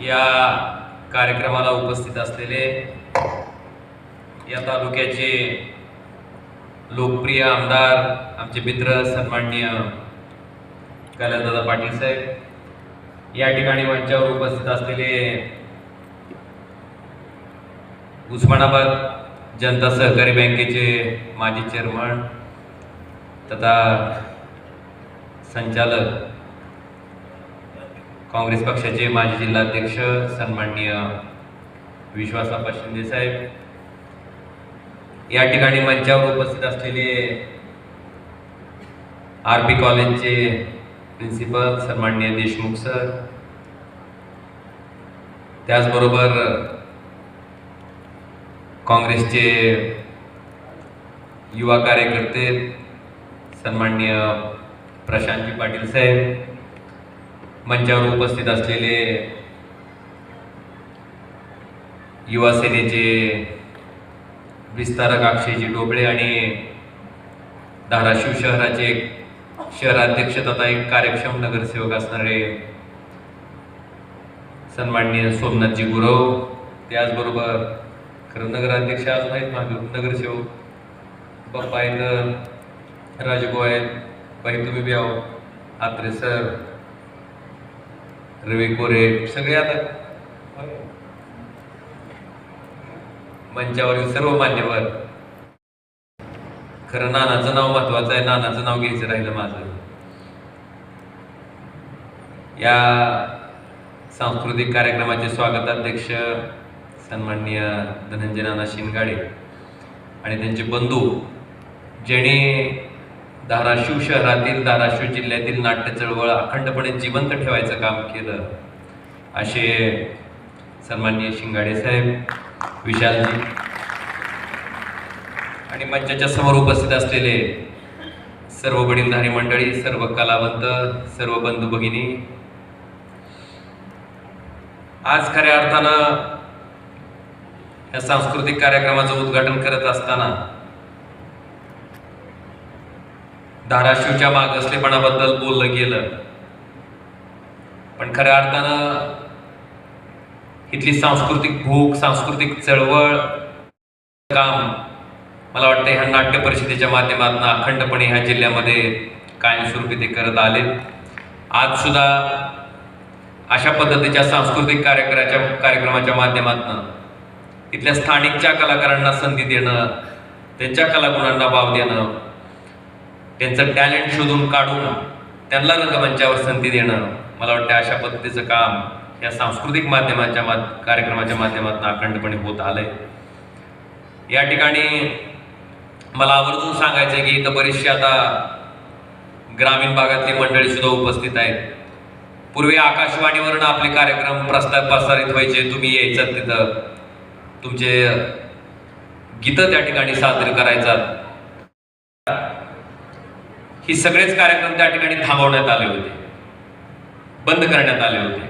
या कार्यक्रमाला उपस्थित असलेले या तालुक्याचे लोकप्रिय आमदार आमचे मित्र सन्माननीय कैलासदादा पाटील साहेब या ठिकाणी मंचावर उपस्थित असलेले उस्मानाबाद जनता सहकारी बँकेचे माजी चेअरमन तथा संचालक काँग्रेस पक्षाचे माजी जिल्हाध्यक्ष सन्माननीय विश्वासापा शिंदे साहेब. या ठिकाणी मंचावर उपस्थित असलेले आर पी कॉलेजचे प्रिन्सिपल सन्माननीय देशमुख सर. त्याचबरोबर काँग्रेसचे युवा कार्यकर्ते सन्माननीय प्रशांतजी पाटील साहेब. मंचावर उपस्थित असलेले युवा सेनेचे विस्तारक अक्षयजी डोबळे आणि धाराशिव शहराचे शहराध्यक्ष तथा एक कार्यक्षम नगरसेवक असणारे सन्माननीय सोमनाथजी गुरव त्याचबरोबर खरं नगराध्यक्ष अजून आहेत मागे नगरसेवक. बाप्पा आहेत राजगो आहेत बाई तुम्ही बी आहो. आत्रे सर. रवी कोरे सगळे आता. मंचावरील सर्व मान्यवर. खरं नानाचं नाव महत्वाचं आहे नानाचं नाव घ्यायचं राहिलं माझं. या सांस्कृतिक कार्यक्रमाचे स्वागताध्यक्ष सन्माननीय धनंजय नाना शिनगाडे आणि त्यांचे बंधू ज्याने धाराशिव शहरातील धाराशिव जिल्ह्यातील नाट्य चळवळ अखंडपणे जिवंत ठेवायचं काम केलं. असे सन्माननीय शिंगाडे साहेब विशालजी आणि मंचाच्या समोर उपस्थित असलेले सर्व वडीलधारी मंडळी सर्व कलावंत सर्व बंधू भगिनी. आज खऱ्या अर्थानं या सांस्कृतिक कार्यक्रमाचं उद्घाटन करत असताना धाराशिवच्या मागासलेपणाबद्दल बोललं गेलं. पण खऱ्या अर्थानं इथली सांस्कृतिक भूक सांस्कृतिक चळवळ काम मला वाटतं ह्या नाट्य परिषदेच्या माध्यमातून अखंडपणे ह्या जिल्ह्यामध्ये कायमस्वरूपी ते करत आले. आज सुद्धा अशा पद्धतीच्या सांस्कृतिक कार्यक्रमाच्या कार्यक्रमाच्या माध्यमातून इथल्या स्थानिकच्या कलाकारांना संधी देणं त्यांच्या कलागुणांना वाव देणं त्यांचं टॅलेंट शोधून काढून त्यांना रंगमंचावर संधी देणं मला वाटतं अशा पद्धतीचं काम या सांस्कृतिक माध्यमाच्या मा कार्यक्रमाच्या माध्यमातून अखंडपणे होत आलं आहे या ठिकाणी मला आवर्जून सांगायचं आहे की इथं बरीचशी आता ग्रामीण भागातली मंडळी सुद्धा उपस्थित आहेत. पूर्वी आकाशवाणीवरून आपले कार्यक्रम प्रस्ताव प्रसारित व्हायचे. तुम्ही यायचं तिथं. तुमचे गीतं त्या ठिकाणी सादर करायचात. ही सगळेच कार्यक्रम त्या ठिकाणी थांबवण्यात आले होते. बंद करण्यात आले होते.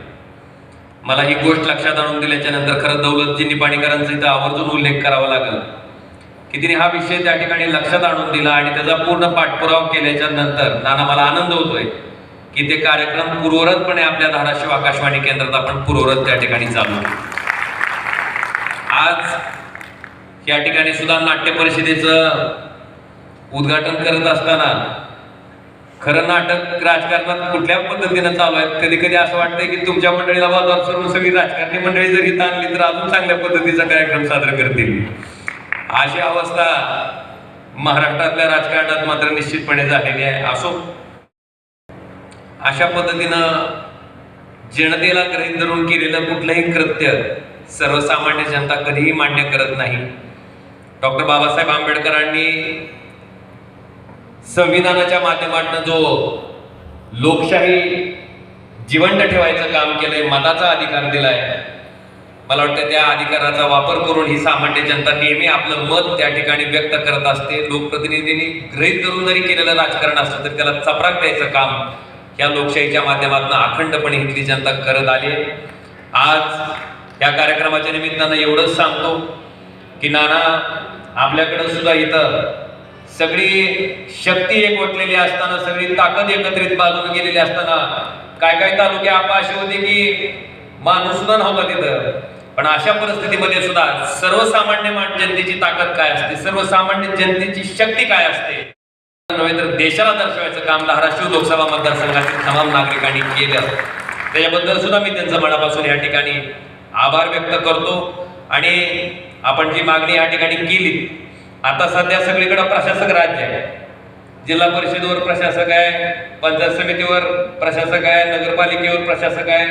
मला ही गोष्ट लक्षात आणून दिल्याच्या नंतर खरं दौलतजी निपाणीकरांचा इथं आवर्जून उल्लेख करावा लागेल. की तिने हा विषय त्या ठिकाणी लक्षात आणून दिला आणि त्याचा पूर्ण पाठपुरावा केल्याच्यानंतर नाना मला आनंद होतोय की ते कार्यक्रम पूर्वरतपणे आपल्या धाराशिव आकाशवाणी केंद्रात आपण पूर्वरत त्या ठिकाणी चालू आज या ठिकाणी सुद्धा नाट्य परिषदेचं उद्घाटन करत असताना खरं नाटक राजकारणात कुठल्या पद्धतीनं चालू आहे कधी कधी असं वाटतंय की तुमच्या मंडळीला बाजूला सोडून सगळी राजकारणी मंडळी जरी इथं आणली तर अजून चांगल्या पद्धतीचा कार्यक्रम साजरा करतील. अशी अवस्था महाराष्ट्रातल्या राजकारणात मात्र निश्चितपणे झालेली आहे. असो अशा पद्धतीनं जनतेला ग्रहित धरून केलेलं कुठलंही कृत्य सर्वसामान्य जनता कधीही मान्य करत नाही. डॉक्टर बाबासाहेब आंबेडकरांनी संविधानाच्या माध्यमातून जो लोकशाही जिवंत ठेवायचं काम केलंय मताचा अधिकार दिलाय मला वाटतं त्या अधिकाराचा वापर करून ही सामान्य जनता नेहमी आपलं मत त्या ठिकाणी व्यक्त करत असते. लोकप्रतिनिधींनी ग्रहित धरून जरी केलेलं राजकारण असतं तर त्याला चपराक द्यायचं काम या लोकशाहीच्या माध्यमातून अखंडपणे इथली जनता करत आली आज या कार्यक्रमाच्या निमित्तानं एवढंच सांगतो की नाना आपल्याकडं सुद्धा इथं सगळी शक्ती एकवटलेली असताना सगळी ताकद एकत्रित बाजून गेलेली असताना काय काय तालुके आपा असे होते की माणूस नव्हता तिथं. पण अशा परिस्थितीमध्ये सुद्धा सर्वसामान्य जनतेची ताकद काय असते? सर्वसामान्य जनतेची शक्ती काय असते? नव्हे तर देशाला दर्शवायचं काम धाराशिव लोकसभा मतदारसंघातील तमाम नागरिकांनी केलं. त्याच्याबद्दल सुद्धा मी त्यांचं मनापासून या ठिकाणी आभार व्यक्त करतो. आणि आपण जी मागणी या ठिकाणी केली आता सध्या सगळीकडे प्रशासक राज्य आहे. जिल्हा परिषदेवर प्रशासक आहे पंचायत समितीवर प्रशासक आहे नगरपालिकेवर प्रशासक आहे.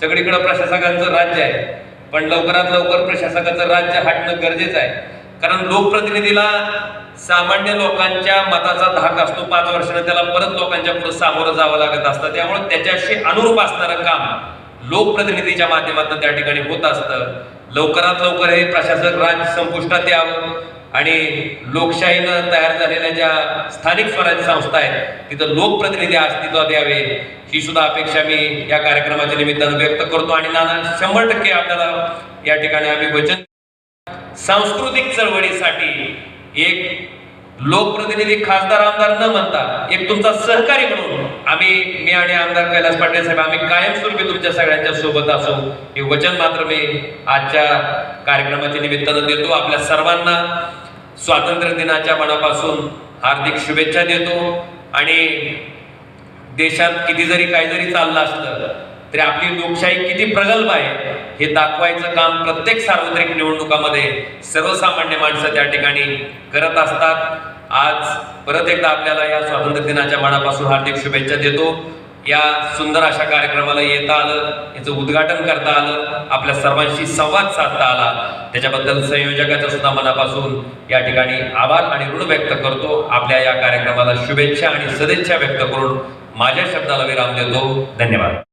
सगळीकडे प्रशासकांचं राज्य आहे. पण लवकरात लवकर प्रशासकाचं राज्य हटणं गरजेचं आहे. कारण लोकप्रतिनिधीला सामान्य लोकांच्या मताचा धाक असतो. पाच वर्षाने त्याला परत लोकांच्या पुढे सामोरं जावं लागत असतं. त्यामुळे त्याच्याशी अनुरूप असणारं काम लोकप्रतिनिधीच्या माध्यमातून त्या ठिकाणी होत असतं. लवकरात लवकर हे प्रशासक राज संपुष्टात यावं. आणि लोकशाहीनं तयार झालेल्या ज्या स्थानिक स्वराज्य संस्था आहेत तिथं लोकप्रतिनिधी अस्तित्वात यावे ही सुद्धा अपेक्षा मी या कार्यक्रमाच्या निमित्तानं व्यक्त करतो. आणि नाना शंभर टक्के आपल्याला या ठिकाणी आम्ही वचन सांस्कृतिक चळवळीसाठी एक लोकप्रतिनिधी खासदार आमदार न म्हणता एक तुमचा सहकारी म्हणून आम्ही मी आणि आमदार कैलास पाटील साहेब आम्ही कायमस्वरूपी तुमच्या सगळ्यांच्या सोबत असू. हे वचन मात्र मी आजच्या कार्यक्रमाच्या निमित्तानं देतो. आपल्या सर्वांना स्वातंत्र्य दिनाच्या मनापासून हार्दिक शुभेच्छा देतो. आणि देशात किती जरी काही जरी चाललं असलं तरी आपली लोकशाही किती प्रगल्भ आहे हे दाखवायचं काम प्रत्येक सार्वत्रिक निवडणुकामध्ये सर्वसामान्य माणसं त्या ठिकाणी करत असतात. आज परत एकदा आपल्याला या स्वातंत्र्य दिनाच्या मनापासून हार्दिक शुभेच्छा देतो. या सुंदर अशा कार्यक्रमाला येता आलं याचं उद्घाटन करता आलं आपल्या सर्वांशी संवाद साधता आला. त्याच्याबद्दल संयोजकाच्या सुद्धा मनापासून या ठिकाणी आभार आणि ऋण व्यक्त करतो. आपल्या या कार्यक्रमाला शुभेच्छा आणि सदिच्छा व्यक्त करून माझ्या शब्दाला विराम देतो. धन्यवाद.